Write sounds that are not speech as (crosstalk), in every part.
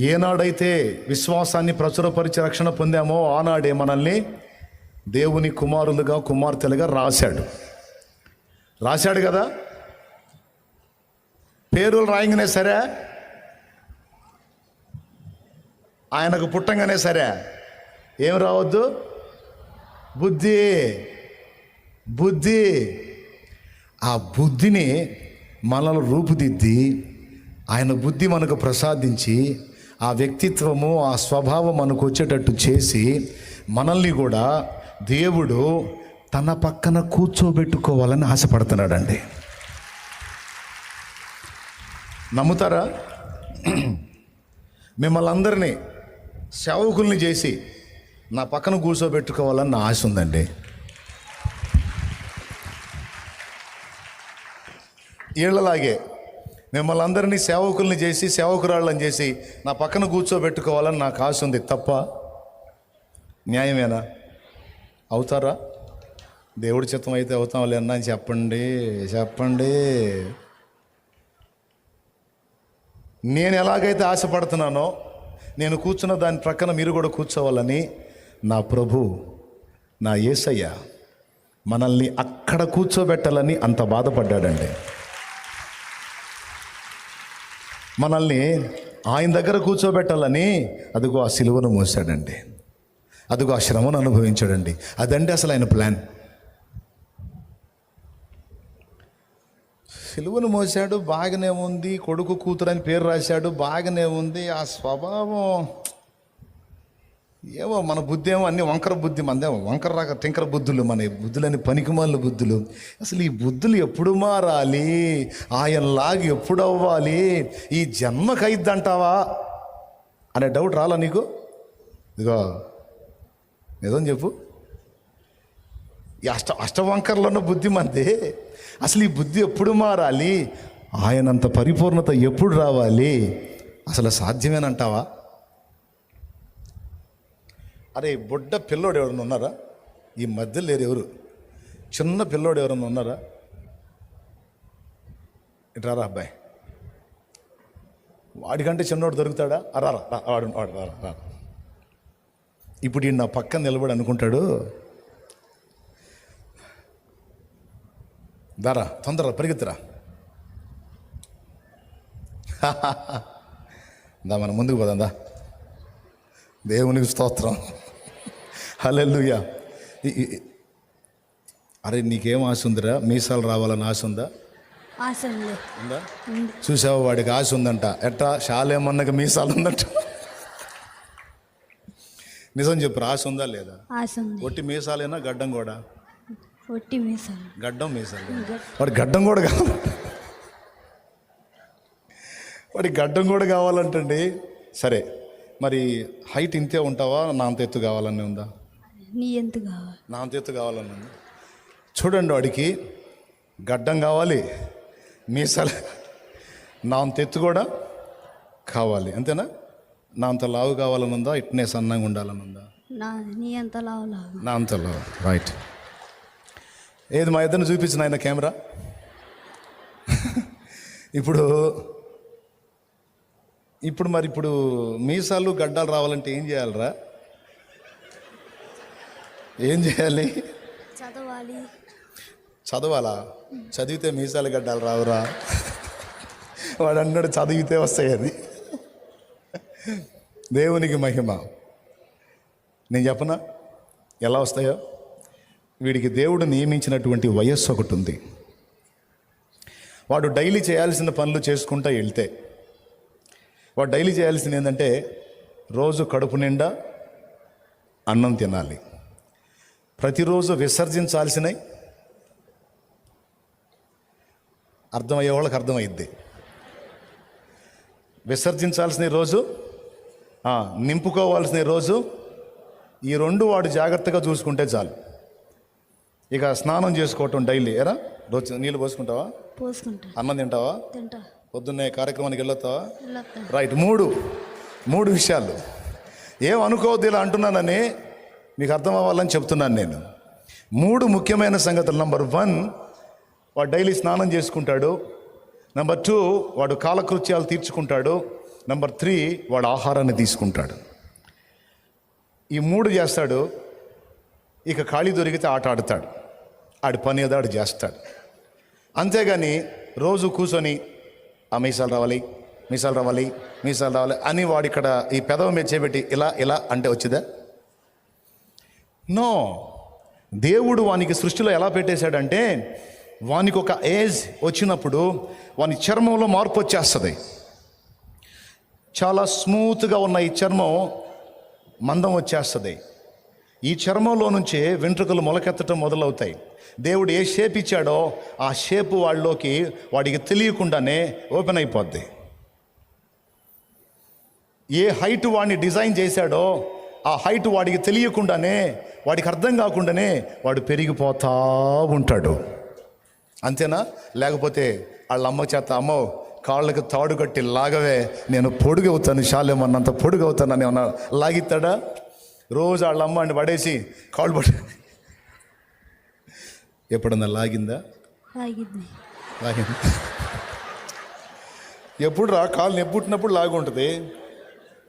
ఏనాడైతే విశ్వాసాన్ని ప్రచురపరిచి రక్షణ పొందామో ఆనాడే మనల్ని దేవుని కుమారులుగా కుమార్తెలుగా రాశాడు. రాశాడు కదా? పేరులు రాయంగానే సరే? ఆయనకు పుట్టంగానే సరే? ఏం రావద్దు? బుద్ధి బుద్ధి. ఆ బుద్ధిని మనలో రూపుదిద్ది ఆయన బుద్ధి మనకు ప్రసాదించి ఆ వ్యక్తిత్వము ఆ స్వభావం మనకు వచ్చేటట్టు చేసి మనల్ని కూడా దేవుడు తన పక్కన కూర్చోబెట్టుకోవాలని ఆశపడుతున్నాడండి. నమ్ముతారా? మిమ్మల్ని అందరినీ సేవకుల్ని చేసి నా పక్కన కూర్చోబెట్టుకోవాలని నా ఆశ ఉందండి. వీళ్ళలాగే మిమ్మల్ని అందరినీ సేవకుల్ని చేసి సేవకురాళ్ళని చేసి నా పక్కన కూర్చోబెట్టుకోవాలని నాకు ఆశ ఉంది. తప్ప న్యాయమేనా? అవుతారా? దేవుడి చిత్తం అయితే అవుతాం అన్నా. అని చెప్పండి చెప్పండి. నేను ఎలాగైతే ఆశపడుతున్నానో నేను కూర్చున్న దాని ప్రక్కన మీరు కూడా కూర్చోవాలని నా ప్రభు నా యేసయ్య మనల్ని అక్కడ కూర్చోబెట్టాలని అంత బాధపడ్డాడండి. మనల్ని ఆయన దగ్గర కూర్చోబెట్టాలని అదిగో ఆ సిలువను మోసాడండి అదిగో ఆ శ్రమను అనుభవించాడండి. అదండి అసలు ఆయన ప్లాన్. సిలువను మోసాడు బాగానే ఉంది కొడుకు కూతురు అని పేరు రాశాడు బాగానే ఉంది ఆ స్వభావం ఏమో మన బుద్ధి ఏమో అన్ని వంకర బుద్ధి మనదేమో వంకర రాక టింకర బుద్ధులు మన బుద్ధులని పనికిమాల బుద్ధులు. అసలు ఈ బుద్ధులు ఎప్పుడు మారాలి? ఆయనలాగి ఎప్పుడు అవ్వాలి? ఈ జన్మకైద్దంటావా? అనే డౌట్ రాలా నీకు? ఇదిగో నిజం చెప్పు. ఈ అష్ట అష్టవంకరలో ఉన్న బుద్ధి మంది. అసలు ఈ బుద్ధి ఎప్పుడు మారాలి? ఆయనంత పరిపూర్ణత ఎప్పుడు రావాలి? అసలు సాధ్యమేనంటావా? అరే బుడ్డ పిల్లోడు ఎవరైనా ఉన్నారా? ఈ మధ్య లేరు ఎవరు? చిన్న పిల్లోడు ఎవరైనా ఉన్నారా? రారా అబ్బాయి. వాడికంటే చిన్నోడు దొరుకుతాడా? అరారా రా, వాడు వాడు రా, రా. ఇప్పుడు ఈయన నా పక్కన నిలబడి అనుకుంటాడు. దారా తొందర పరిగెత్తురా. (laughs) దా మనం ముందుకు పోదాం దా. దేవునికి స్తోత్రం. హల్లెలూయా. అరే నీకేం ఆశ ఉందిరా? మీసాలు రావాలని ఆశ ఉందా? ఆశ ఉంది. చూసావు వాడికి ఆశ ఉందంట. ఎట్టా శాలేమన్నకి మీసాలు ఉందంట. నిజం చెప్పు ఆశ ఉందా లేదా? ఒట్టి మీసాలేనా గడ్డం కూడా? ఒట్టి మీసాలు. గడ్డం మీసాలు. వాడి గడ్డం కూడా కావాలి. వాడి గడ్డం కూడా కావాలంటండి. సరే మరి హైట్ ఇంతే ఉంటావా? నా అంత ఎత్తు కావాలని ఉందా? నీ ఎంత కావాలి? నా అంత ఎత్తు కావాలని ఉంది చూడండి వాడికి గడ్డం కావాలి మీసాలు నా అంత ఎత్తు కూడా కావాలి. అంతేనా? నా అంత లావు కావాలని ఉందా ఇట్నే సన్నంగా ఉండాలని ఉందా నా నీ ఎంత లావు లావు నా అంత లావు రైట్ ఏది మా ఇద్దరిని చూపించిన ఆయన కెమెరా? ఇప్పుడు ఇప్పుడు మరి ఇప్పుడు మీసాలు గడ్డాలు రావాలంటే ఏం చేయాలరా? ఏం చేయాలి? చదవాలి. చదవాలా? చదివితే మీసాలు గడ్డాలు రావురా. వాడు అన్నాడు చదివితే వస్తాయని దేవునికి మహిమ. నేను చెప్పనా? ఎలా వస్తాయో? వీడికి దేవుడు నియమించినటువంటి వయస్సు ఒకటి ఉంది. వాడు డైలీ చేయాల్సిన పనులు చేసుకుంటా వెళ్తే వాడు డైలీ చేయాల్సింది ఏంటంటే రోజు కడుపు నిండా అన్నం తినాలి. ప్రతిరోజు విసర్జించాల్సినవి అర్థమయ్యే వాళ్ళకి అర్థమైద్ది. విసర్జించాల్సిన రోజు నింపుకోవాల్సిన రోజు ఈ రెండు వాడు జాగ్రత్తగా చూసుకుంటే చాలు. ఇక స్నానం చేసుకోవటం డైలీ. ఎరా రోజు నీళ్ళు పోసుకుంటావా? పోసుకుంటా. అన్నం తింటావా? తింటా. పొద్దున్నే కార్యక్రమానికి వెళ్ళొస్తావా? వెళ్ళొస్తా రైట్ మూడు. మూడు విషయాలు. ఏం అనుకోవద్దు ఇలా అంటున్నానని మీకు అర్థం అవ్వాలని చెప్తున్నాను నేను. మూడు ముఖ్యమైన సంగతులు. నంబర్ వన్ వాడు డైలీ స్నానం చేసుకుంటాడు. నెంబర్ టూ వాడు కాలకృత్యాలు తీర్చుకుంటాడు. నెంబర్ త్రీ వాడు ఆహారాన్ని తీసుకుంటాడు. ఈ మూడు చేస్తాడు. ఇక ఖాళీ దొరికితే ఆట ఆడతాడు. ఆడి పని ఏదో ఆడు చేస్తాడు. అంతేగాని రోజు కూర్చొని ఆ మీసాలు రావాలి మీసాలు రావాలి మీసాలు రావాలి అని వాడు ఇక్కడ ఈ పెదవ మీద చేపెట్టి ఇలా ఇలా అంటే వచ్చిందా? నో. దేవుడు వానికి సృష్టిలో ఎలా పెట్టేశాడంటే వానికి ఒక ఏజ్ వచ్చినప్పుడు వాని చర్మంలో మార్పు వచ్చేస్తుంది. చాలా స్మూత్గా ఉన్న ఈ చర్మం మందం వచ్చేస్తుంది. ఈ చర్మంలో నుంచే వెంట్రుకలు మొలకెత్తడం మొదలవుతాయి. దేవుడు ఏ షేప్ ఇచ్చాడో ఆ షేప్ వాళ్ళలోకి వాడికి తెలియకుండానే ఓపెన్ అయిపోద్ది. ఏ హైట్ వాడిని డిజైన్ చేశాడో ఆ హైట్ వాడికి తెలియకుండానే వాడికి అర్థం కాకుండానే వాడు పెరిగిపోతా ఉంటాడు. అంతేనా? లేకపోతే వాళ్ళ అమ్మ చేత అమ్మో కాళ్ళకి తాడు కట్టి లాగవే నేను పొడుగవుతాను శాలేమన్నంత పొడుగవుతానని ఏమన్నా లాగిస్తాడా? రోజు వాళ్ళ అమ్మ అని పడేసి కాళ్ళు పడి ఎప్పుడన్నా లాగిందా? లాగింది. ఎప్పుడు రా? కాళ్ళు నెప్పుట్టినప్పుడు లాగుంటుంది.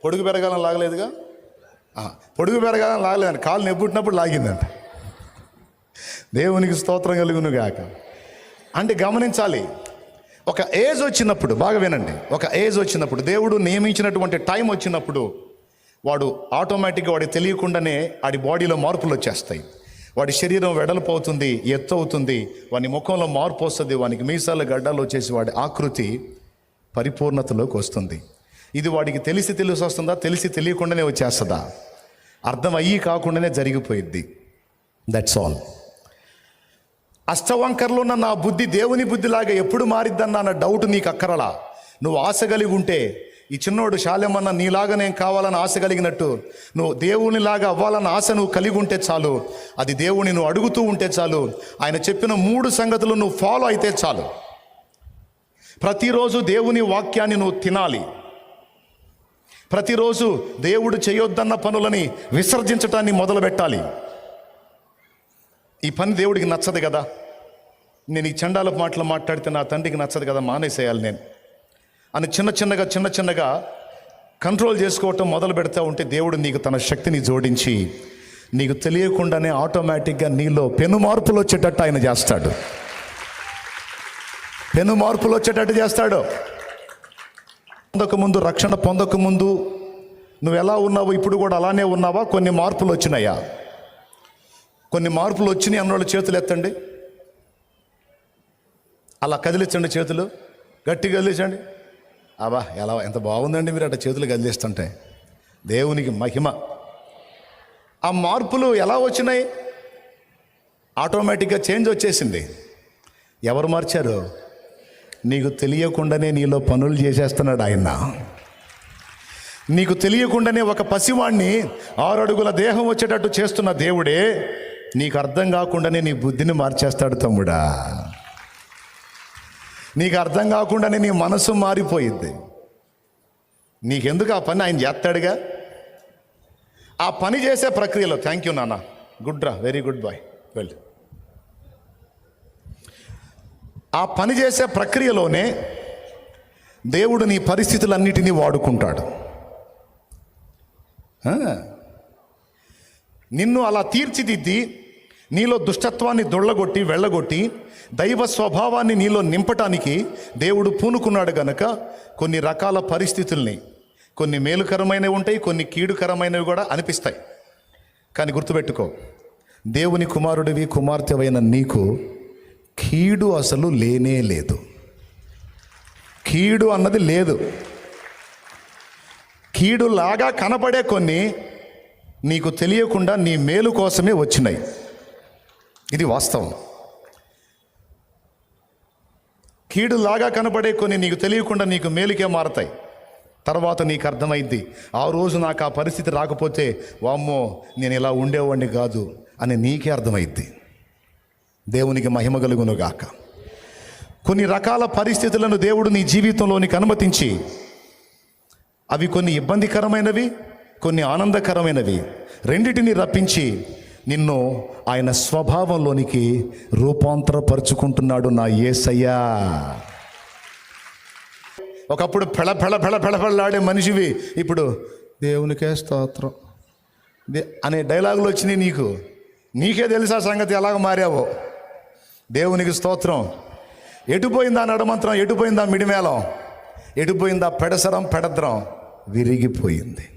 పొడుగు పెరగాలని లాగలేదుగా? పొడుగు పెరగాలని లాగలేదండి కాళ్ళు నెప్పుట్టినప్పుడు లాగిందంట. దేవునికి స్తోత్రం కలుగును గాక. అంటే గమనించాలి ఒక ఏజ్ వచ్చినప్పుడు బాగా వినండి ఒక ఏజ్ వచ్చినప్పుడు దేవుడు నియమించినటువంటి టైం వచ్చినప్పుడు వాడు ఆటోమేటిక్గా వాడికి తెలియకుండానే వాడి బాడీలో మార్పులు వచ్చేస్తాయి. వాడి శరీరం వెడల్పు అవుతుంది ఎత్తు అవుతుంది వాని ముఖంలో మార్పు వస్తుంది వానికి మీసాల గడ్డలు వచ్చేసి వాడి ఆకృతి పరిపూర్ణతలోకి వస్తుంది. ఇది వాడికి తెలిసి తెలిసి వస్తుందా? తెలిసి తెలియకుండానే వచ్చేస్తుందా? అర్థం అయ్యి కాకుండానే జరిగిపోయిద్ది. దట్స్ ఆల్ అష్టవంకర్లో ఉన్న నా బుద్ధి దేవుని బుద్ధిలాగా ఎప్పుడు మారిద్దన్న అన్న డౌట్ నీకు అక్కరలా. నువ్వు ఆశ కలిగి ఉంటే ఈ చిన్నోడు శాలెమన్న నీలాగా నేను కావాలని ఆశ కలిగినట్టు నువ్వు దేవునిలాగా అవ్వాలన్న ఆశ నువ్వు కలిగి ఉంటే చాలు. అది దేవుని నువ్వు అడుగుతూ ఉంటే చాలు. ఆయన చెప్పిన మూడు సంగతులు నువ్వు ఫాలో అయితే చాలు. ప్రతిరోజు దేవుని వాక్యాన్ని నువ్వు తినాలి. ప్రతిరోజు దేవుడు చేయొద్దన్న పనులని విసర్జించటాన్ని మొదలు పెట్టాలి ఈ పని దేవుడికి నచ్చదు కదా. నేను ఈ చండాల మాటలు మాట్లాడితే నా తండ్రికి నచ్చదు కదా మానేసేయాలి నేను. అని చిన్న చిన్నగా చిన్న చిన్నగా కంట్రోల్ చేసుకోవటం మొదలు పెడతా ఉంటే దేవుడు నీకు తన శక్తిని జోడించి నీకు తెలియకుండానే ఆటోమేటిక్గా నీలో పెను మార్పులు వచ్చేటట్టు ఆయన చేస్తాడు. పెను మార్పులు వచ్చేటట్టు చేస్తాడు. పొందకముందు రక్షణ పొందకముందు నువ్వు ఎలా ఉన్నావు ఇప్పుడు కూడా అలానే ఉన్నావా? కొన్ని మార్పులు వచ్చినాయా? కొన్ని మార్పులు వచ్చినాయి అన్నోళ్ళు చేతులు ఎత్తండి. అలా కదిలించండి చేతులు. గట్టి కదిలించండి. అబ్బా ఎలా ఎంత బాగుందండి మీరు అట్లా చేతులు కదిలిస్తుంటే. దేవునికి మహిమ. ఆ మార్పులు ఎలా వచ్చినాయి? ఆటోమేటిక్గా చేంజ్ వచ్చేసింది. ఎవరు మార్చారు? నీకు తెలియకుండానే నీలో పనులు చేసేస్తున్నాడు ఆయన. నీకు తెలియకుండానే ఒక పసివాణ్ణి ఆరు అడుగుల దేహం వచ్చేటట్టు చేస్తున్న దేవుడే నీకు అర్థం కాకుండానే నీ బుద్ధిని మార్చేస్తాడు తమ్ముడా. నీకు అర్థం కాకుండానే నీ మనసు మారిపోయింది. నీకెందుకు ఆ పని ఆయన చేస్తాడుగా? ఆ పని చేసే ప్రక్రియలో థ్యాంక్ యూ నాన్న. గుడ్ రా వెరీ గుడ్ బాయ్. వెల్ ఆ పని చేసే ప్రక్రియలోనే దేవుడు నీ పరిస్థితులన్నిటినీ వాడుకుంటాడు. నిన్ను అలా తీర్చిదిద్ది నీలో దుష్టత్వాన్ని దొళ్ళగొట్టి వెళ్ళగొట్టి దైవ స్వభావాన్ని నీలో నింపటానికి దేవుడు పూనుకున్నాడు గనక కొన్ని రకాల పరిస్థితుల్ని కొన్ని మేలుకరమైనవి ఉంటాయి కొన్ని కీడుకరమైనవి కూడా అనిపిస్తాయి. కానీ గుర్తుపెట్టుకో దేవుని కుమారుడివి కుమార్తెవైన నీకు కీడు అసలు లేనే లేదు. కీడు అన్నది లేదు. కీడులాగా కనపడే కొన్ని నీకు తెలియకుండా నీ మేలు కోసమే వచ్చినాయి. ఇది వాస్తవం. కీడులాగా కనపడే కొన్ని నీకు తెలియకుండా నీకు మేలుకే మారతాయి. తర్వాత నీకు అర్థమైంది. ఆ రోజు నాకు ఆ పరిస్థితి రాకపోతే వామ్మో నేను ఇలా ఉండేవాడిని కాదు అని నీకే అర్థమైద్ది. దేవునికి మహిమ కలుగునుగాక. కొన్ని రకాల పరిస్థితులను దేవుడు నీ జీవితంలోనికి అనుమతించి అవి కొన్ని ఇబ్బందికరమైనవి కొన్ని ఆనందకరమైనవి. రెండిటిని రప్పించి నిన్ను ఆయన స్వభావంలోనికి రూపాంతరపరుచుకుంటున్నాడు నా ఏసయ్యా. ఒకప్పుడు పెళ పెళ పెళ పెళ మనిషివి ఇప్పుడు దేవునికే స్తోత్రం. దే అనే డైలాగులు వచ్చినాయి నీకు. నీకే తెలుసా సంగతి ఎలాగ మారావో? దేవునికి స్తోత్రం. ఎటుపోయిందా నడమంత్రం? ఎటుపోయిందా మిడిమేళం? ఎటుపోయిందా పెడసరం పెడద్రం? విరిగిపోయింది.